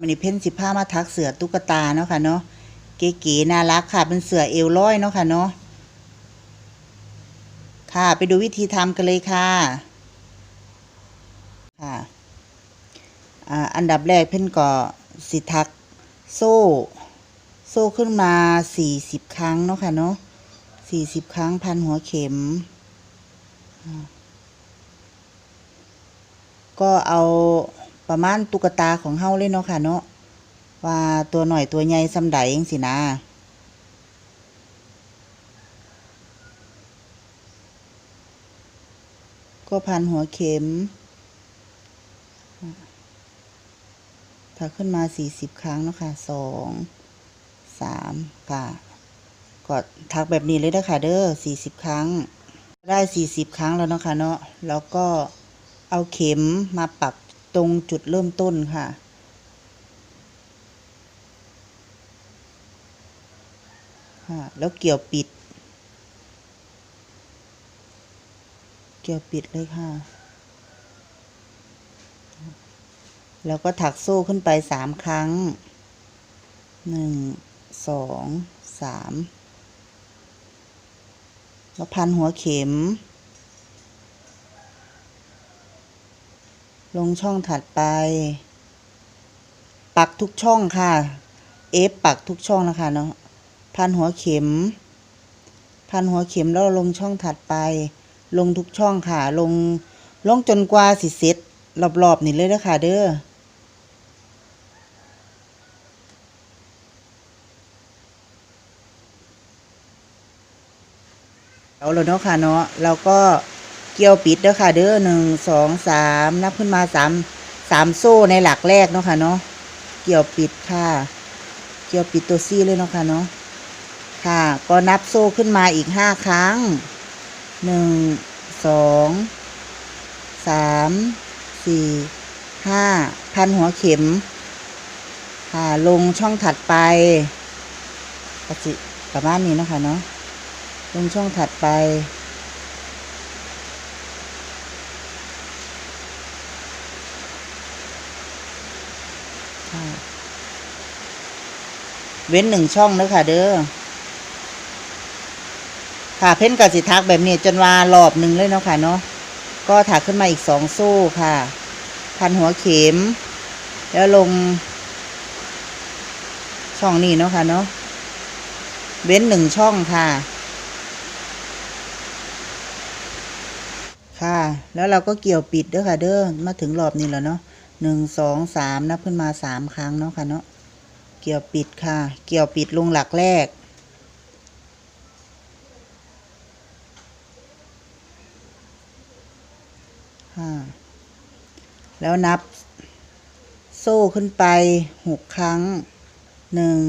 มันนี่เพ่นสิผ้ามาทักเสือตุ๊กตาเนาะค่ะเนาะเก๋ๆน่ารักค่ะ เป็นเสือเอวร้อยเนาะค่ะเนาะค่ะ ไปดูวิธีทำกันเลยค่ะ ค่ะอ่าอันดับแรกเพ่นก็สิทักโซ่ โซ่ขึ้นมาสี่สิบครั้งเนาะค่ะเนาะสี่สิบครั้งพันหัวเข็ม ก็เอา ประมาณตุ๊กตาของเฮาเลยเนาะค่ะเนาะว่าตัวหน่อยตัวใหญ่ซำใดเองสินะก็พันหัวเข็มถักขึ้นมาสี่สิบครั้งเนาะค่ะสองสามค่ะก็ถักแบบนี้เลยนะคะเด้อสี่สิบครั้ง ได้สี่สิบครั้งแล้วเนาะค่ะเนาะแล้วก็เอาเข็มมาปัก ตรงจุดเริ่มต้นค่ะ ค่ะ แล้วเกี่ยวปิด เกี่ยวปิดเลยค่ะ แล้วก็ถักโซ่ขึ้นไปสามครั้งหนึ่งสองสามแล้วพันหัวเข็ม ลงช่องถัดไป ปักทุกช่องค่ะ เอฟปักทุกช่องนะคะเนาะพันหัวเข็ม พันหัวเข็มแล้วลงช่องถัดไป ลงทุกช่องค่ะ ลงลงจนกว่าสิเสร็จรอบๆนี่เลยเด้อค่ะเด้อเอาแล้วเนาะค่ะเนาะเราก็ เกี่ยวปิดเด้อค่ะเด้อหนึ่งสองสามนับขึ้นมาสามสามโซ่ในหลักแรกเนาะค่ะเนาะเกี่ยวปิดค่ะ เกี่ยวปิดตัวซี่เลยเนาะค่ะเนาะค่ะ ก็นับโซ่ขึ้นมาอีกห้าครั้งหนึ่งสองสามสี่ห้าพันหัวเข็ม ค่ะ ลงช่องถัดไปก็สิประมาณนี้เนาะค่ะเนาะลงช่องถัดไป เว้นหนึ่งช่องเด้อค่ะ เด้อค่ะเพ้นกับสิทักแบบนี้จนว่ารอบหนึ่งเลยเนาะค่ะเนาะก็ถักขึ้นมาอีกสองโซ่ค่ะ พันหัวเข็ม แล้วลง ช่องนี้เนาะค่ะเนาะเว้นหนึ่งช่องค่ะ ค่ะ แล้วเราก็เกี่ยวปิดเด้อค่ะ เด้อมาถึงรอบนี้แล้วเนาะหนึ่งสองสามนับขึ้นมาสามครั้งเนาะค่ะเนาะ เกี่ยวปิดค่ะ เกี่ยวปิดลงหลักแรกค่ะแล้วนับ โซ่ขึ้นไปหกครั้งหนึ่ง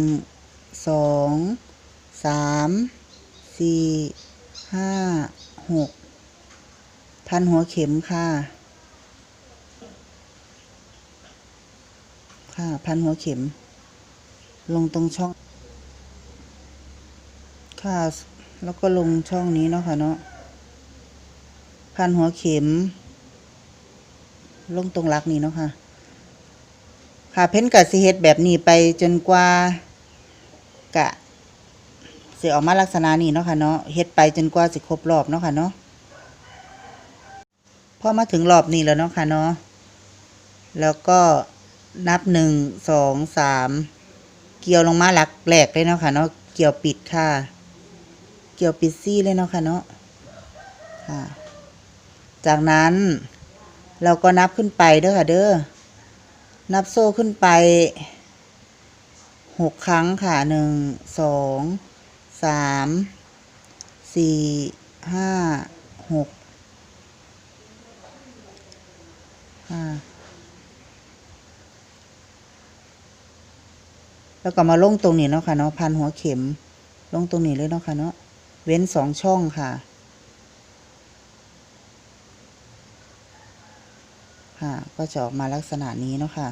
สองสามสี่ห้าหกพันหัวเข็มค่ะ ค่ะ พันหัวเข็ม ลงตรงช่อง ค่ะ แล้วก็ลงช่องนี้เนาะค่ะเนาะพันหัวเข็ม ลงตรงลักนี้เนาะค่ะ ค่ะเพ้นกับสิเฮ็ดแบบนี้ไปจนกว่ากะสิออกมาลักษณะนี้เนาะค่ะเนาะเฮ็ดไปจนกว่าสิครบรอบเนาะค่ะเนาะพอมาถึงรอบนี้แล้วเนาะค่ะเนาะแล้วก็นับหนึ่งสองสาม เกี่ยวลงมาหลักแหลกเลยเนาะค่ะเนาะเกี่ยวปิดค่ะ เกี่ยวปิดซี่เลยเนาะค่ะเนาะค่ะ จากนั้นเราก็นับขึ้นไปเด้อค่ะ เด้อนับโซ่ขึ้นไปหกครั้งค่ะหนึ่งสองสามสี่ห้าหกค่ะ แล้วก็มาลงตรงนี้เนาะค่ะเนาะพันหัวเข็ม ลงตรงนี้เลยเนาะค่ะเนาะเว้นสองช่องค่ะ ค่ะ ก็จะออกมาลักษณะนี้เนาะค่ะ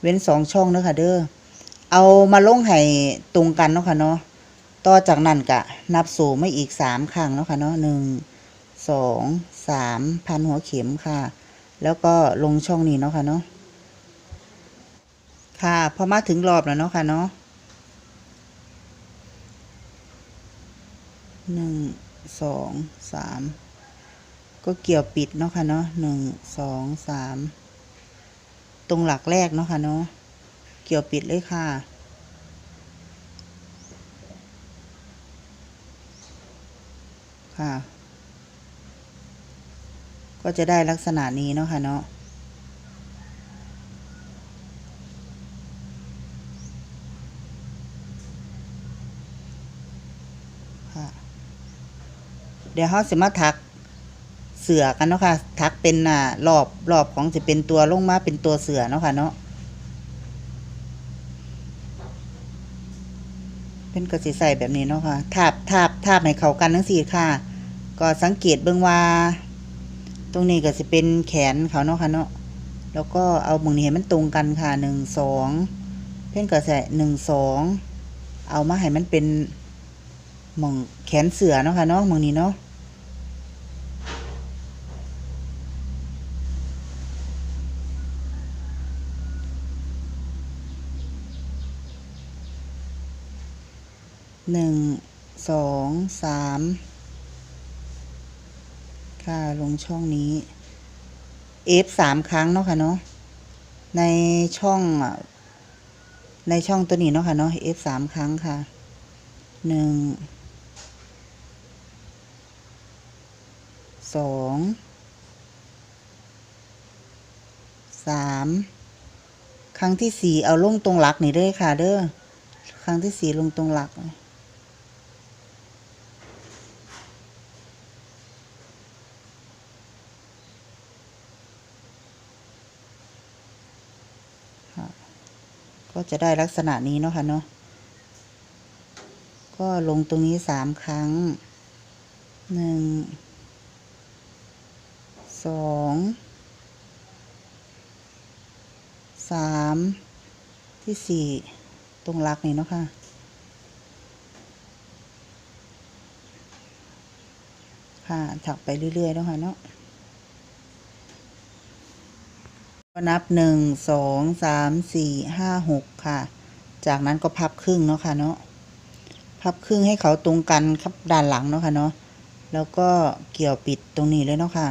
เว้นสองช่องเนาะค่ะเด้อเอามาลงให้ตรงกันเนาะค่ะเนาะต่อจากนั้นกะ นับสูงไม่อีกสามครั้งเนาะค่ะเนาะหนึ่งสองสามพันหัวเข็มค่ะ แล้วก็ลงช่องนี้เนาะค่ะเนาะ ค่ะ พอมาถึงรอบแล้วเนาะค่ะเนาะหนึ่งสองสามก็เกี่ยวปิดเนาะค่ะเนาะหนึ่งสองสามตรงหลักแรกเนาะค่ะเนาะเกี่ยวปิดเลยค่ะค่ะ ก็จะได้ลักษณะนี้เนาะค่ะเนาะ เดี๋ยวเขาสิมาทักเสือกันเนาะค่ะทักเป็นอ่ารอบรอบของจะเป็นตัวลงมาเป็นตัวเสือเนาะค่ะเนาะเป็นกระสีใส่แบบนี้เนาะค่ะทาบทาบทาบให้เข้ากันทั้งสี่ค่ะ ก็สังเกตเบื้องว่า ตรงนี้ก็จะเป็นแขนเขาเนาะค่ะเนาะแล้วก็เอาหมองนี้ให้มันตรงกันค่ะหนึ่งสองเพ่นก็ใสหนึ่งสองเอามาให้มันเป็นหมองแขนเสือเนาะค่ะเนาะหมองนี้เนาะ หนึ่งสองสามค่ะลงช่องนี้ F สามครั้งเนาะค่ะเนาะในช่องในช่องตัวนี้เนาะค่ะเนาะ F สามครั้งค่ะหนึ่งสองสามครั้งที่สี่เอาลงตรงหลักนี่เด้อค่ะเด้อครั้งที่สี่ลงตรงหลัก ก็จะได้ลักษณะนี้เนาะค่ะเนาะก็ลงตรงนี้สามครั้งหนึ่งสองสามที่สี่ตรงลักนี่เนาะค่ะค่ะถักไปเรื่อยๆเนาะค่ะเนาะ ก็นับหนึ่งสองสามสี่ห้าหกค่ะ จากนั้นก็พับครึ่งเนาะค่ะเนาะพับครึ่งให้เขาตรงกันครับด้านหลังเนาะค่ะเนาะแล้วก็เกี่ยวปิดตรงนี้เลยเนาะค่ะ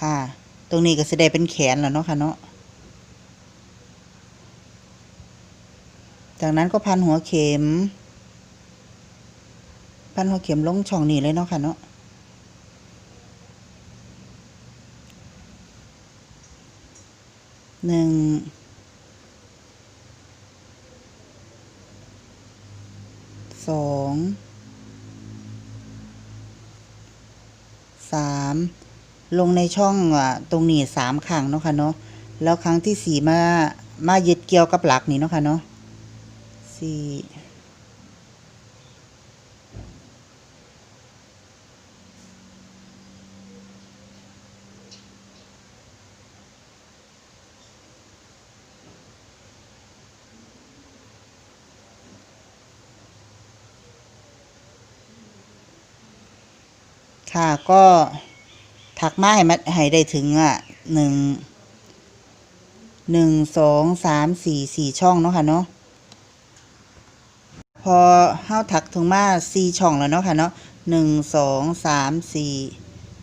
ค่ะ ตรงนี้ก็แสดงเป็นแขนแล้วเนาะค่ะเนาะจากนั้นก็พันหัวเข็ม พันหัวเข็มลงช่องนี้เลยเนาะค่ะเนาะหนึ่งสองสามลงในช่องอะตรงนี้สามครั้งเนาะค่ะเนาะแล้วครั้งที่สี่มามายึดเกี่ยวกับหลักนี่เนาะค่ะเนาะสี่ ค่ะก็ถักมาให้มันให้ได้ถึงอะหนึ่งหนึ่งสองสามสี่สี่ช่องเนาะค่ะเนาะพอเ้าถักถึงมาสี่ช่องแล้วเนาะค่ะเนาะหนึ่งสองสามสี่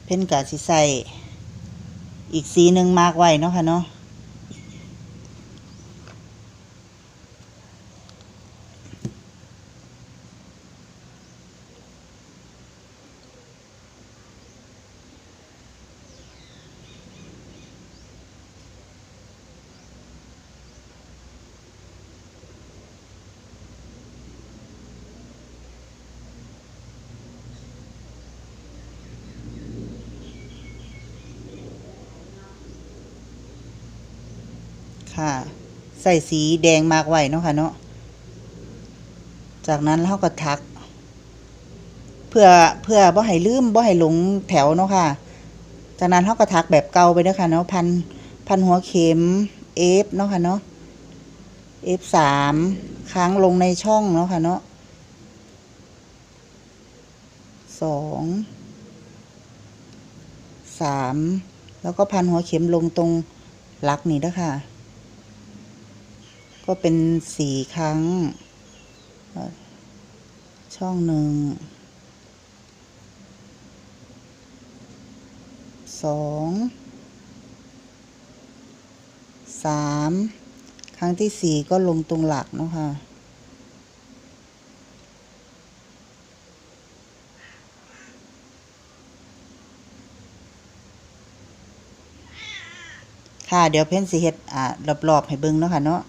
เพ่นกะสิใส่อีกสีหนึ่งมากไว้เนาะค่ะเนาะ ค่ะ ใส่สีแดงมากไว้เนาะค่ะเนาะ จากนั้นเราก็ทัก เพื่อเพื่อบ่ให้ลืมบ่ให้หลงแถวเนาะค่ะ จากนั้นเราก็ทักแบบเก่าไปเนาะค่ะเนาะพันพันหัวเข็มเอฟเนาะค่ะเนาะเอฟสามค้างลงในช่องเนาะค่ะเนาะสองสามแล้วก็พันหัวเข็มลงตรงหลักนี่นะคะ ก็เป็นสี่ครั้ง ช่องหนึ่งสองสามครั้งที่สี่ก็ลงตรงหลักเนาะค่ะค่ะ เดี๋ยวเพ้นสิเฮ็ดอ่ารอบๆให้เบิ่งเนาะค่ะเนาะ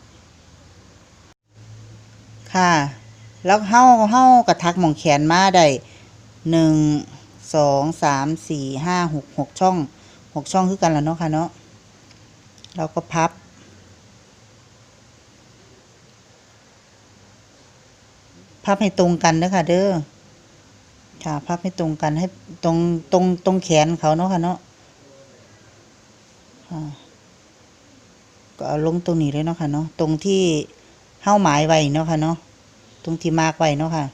ค่ะ แล้วเฮาเฮากระทักหมองแขนมาได้หนึ่งสองสามสี่ห้าหกหกช่องหกช่องคือกันแล้วเนาะค่ะเนาะเราก็พับ พับให้ตรงกันเด้อค่ะเด้อค่ะพับให้ตรงกันให้ตรงตรงตรงแขนเขาเนาะค่ะเนาะก็เอาลงตรงนี้เลยเนาะค่ะเนาะตรงที่เห้าหมายไว้เนาะค่ะเนาะ ตรงที่มาร์กไว้เนาะค่ะ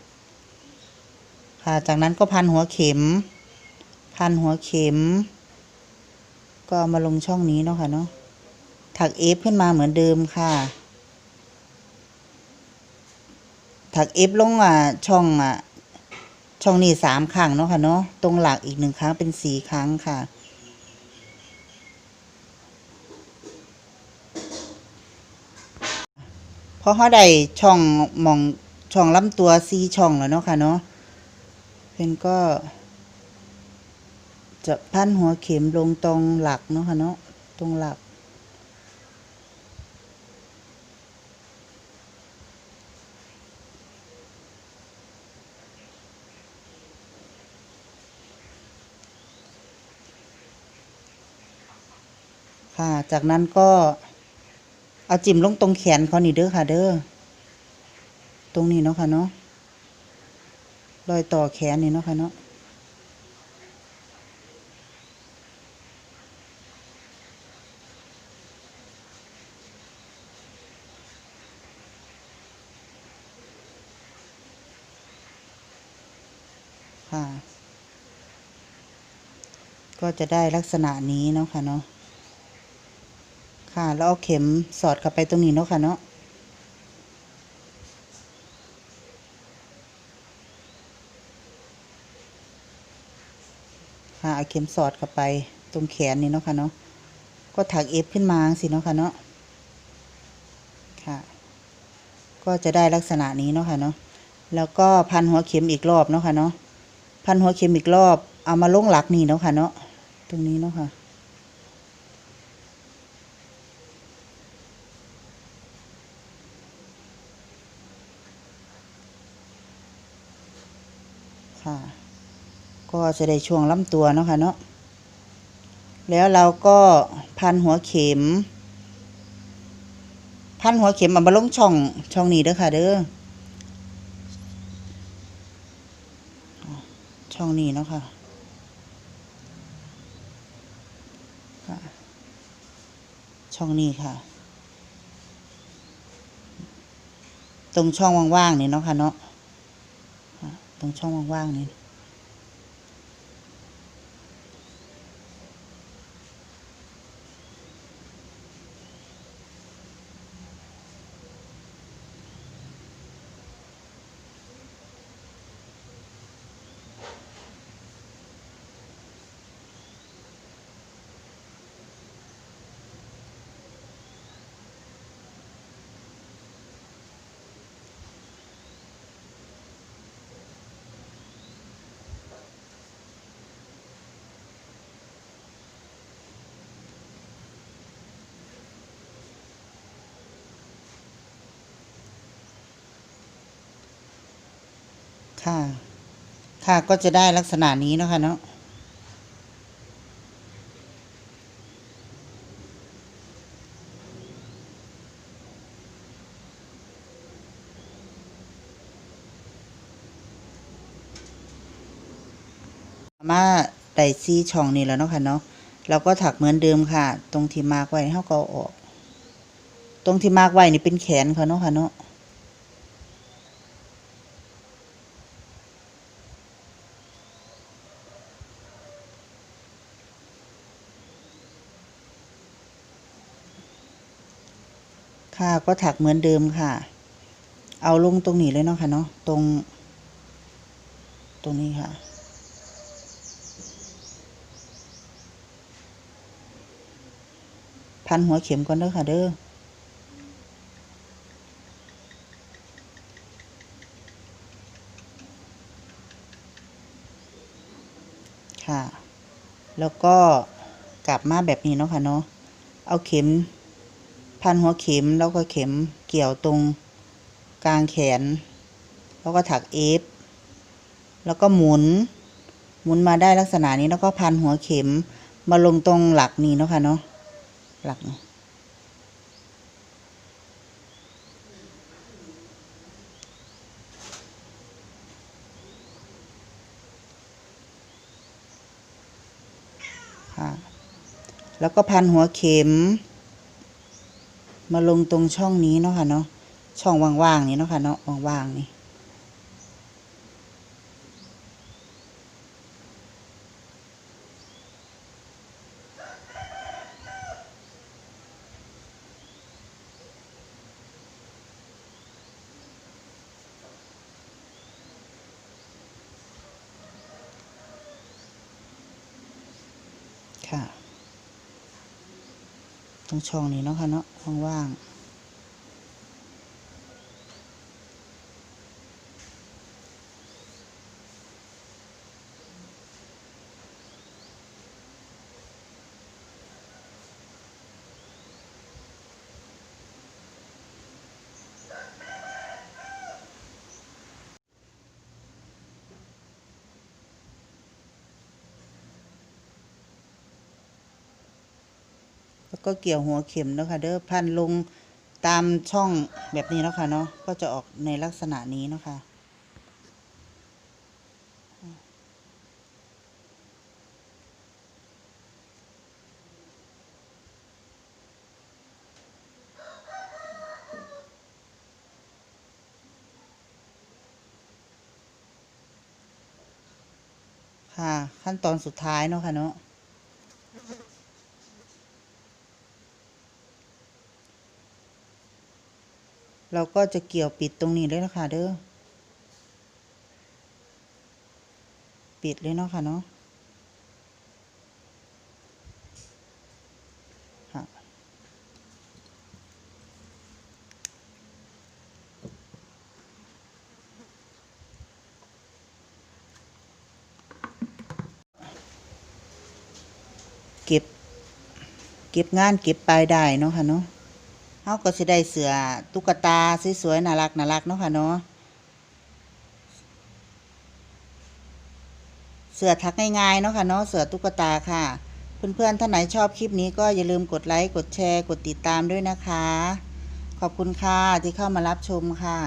ค่ะ จากนั้นก็พันหัวเข็ม พันหัวเข็ม ก็ามาลงช่องนี้เนาะค่ะเนาะ ถักเอฟขึ้นมาเหมือนเดิมค่ะ ถักเอฟลงอะช่องอะช่องนี้สามครั้งเนาะค่ะเนาะ ตรงหลักอีกหนึ่งครั้งเป็นสี่ครั้งค่ะพอเขาได้ช่องหมอง ช่องลำตัวซีช่องแล้วเนาะค่ะเนาะเพิ่นก็ จะพันหัวเข็มลงตรงหลักเนาะค่ะเนาะตรงหลัก ค่ะ จากนั้นก็เอาจิ้มลงตรงแขนเขานี่เด้อค่ะเด้อ ตรงนี้เนาะค่ะเนาะรอยต่อแขนนี่เนาะค่ะเนาะค่ะ ก็จะได้ลักษณะนี้เนาะค่ะเนาะค่ะ แล้วเอาเข็มสอดเข้าไปตรงนี้เนาะค่ะเนาะ ค่ะเอาเข็มสอดเข้าไปตรงแขนนี่เนาะค่ะเนาะก็ถักเอฟขึ้นมาสิเนาะค่ะเนาะค่ะ ก็จะได้ลักษณะนี้เนาะค่ะเนาะแล้วก็พันหัวเข็มอีกรอบเนาะค่ะเนาะพันหัวเข็มอีกรอบเอามาลงหลักนี่เนาะค่ะเนาะตรงนี้เนาะค่ะค่ะ ก็ จะได้ช่วงลำตัวเนาะค่ะเนาะแล้วเราก็พันหัวเข็ม พันหัวเข็มเอามาลงช่องช่องนี้เด้อค่ะ เด้อช่องนี้เนาะค่ะค่ะช่องนี้ค่ะ ตรงช่องว่างๆนี่เนาะค่ะเนาะตรงช่องว่างๆนี่ ค่ะ ค่ะก็จะได้ลักษณะนี้นะคะเนาะมาได้ซีช่องนี่แล้วเนาะค่ะเนาะเราก็ถักเหมือนเดิมค่ะ ตรงที่มาร์กไว้เฮาก็อออก ตรงที่มาร์กไว้นี่เป็นแขนเขาเนาะค่ะเนาะ ค่ะก็ถักเหมือนเดิมค่ะ เอาลงตรงนี้เลยเนาะค่ะเนาะตรง ตรงนี้ค่ะ พันหัวเข็มก่อนเด้อค่ะเด้อค่ะ แล้วก็กลับมาแบบนี้เนาะค่ะเนาะ เอาเข็ม พันหัวเข็มแล้วก็เข็มเกี่ยวตรงกลางแขน แล้วก็ถักเอฟแล้วก็หมุน หมุนมาได้ลักษณะนี้แล้วก็พันหัวเข็มมาลงตรงหลักนี้เนาะค่ะเนาะหลักนี้ค่ะ แล้วก็พันหัวเข็ม มาลงตรงช่องนี้เนาะค่ะเนาะช่องว่างๆนี้เนาะค่ะเนาะว่างๆนี่ ช่องนี้เนาะค่ะเนาะว่างๆ ก็เกี่ยวหัวเข็มเนาะค่ะเด้อพันลงตามช่องแบบนี้เนาะค่ะเนาะก็จะออกในลักษณะนี้เนาะค่ะค่ะขั้นตอนสุดท้ายเนาะค่ะเนาะ เราก็จะเกี่ยวปิดตรงนี้เลยนะคะเด้อปิดเลยเนาะค่ะเนาะเก็บ เก็บงานเก็บปลายได้เนาะค่ะเนาะ เขาก็สิได้เสือตุ๊กตาสวยๆน่ารักน่ารักเนาะค่ะเนาะเสือทักง่ายๆเนาะค่ะเนาะเสือตุ๊กตาค่ะเพื่อนๆท่านไหนชอบคลิปนี้ก็อย่าลืมกดไลค์กดแชร์กดติดตามด้วยนะคะ ขอบคุณค่ะที่เข้ามารับชมค่ะ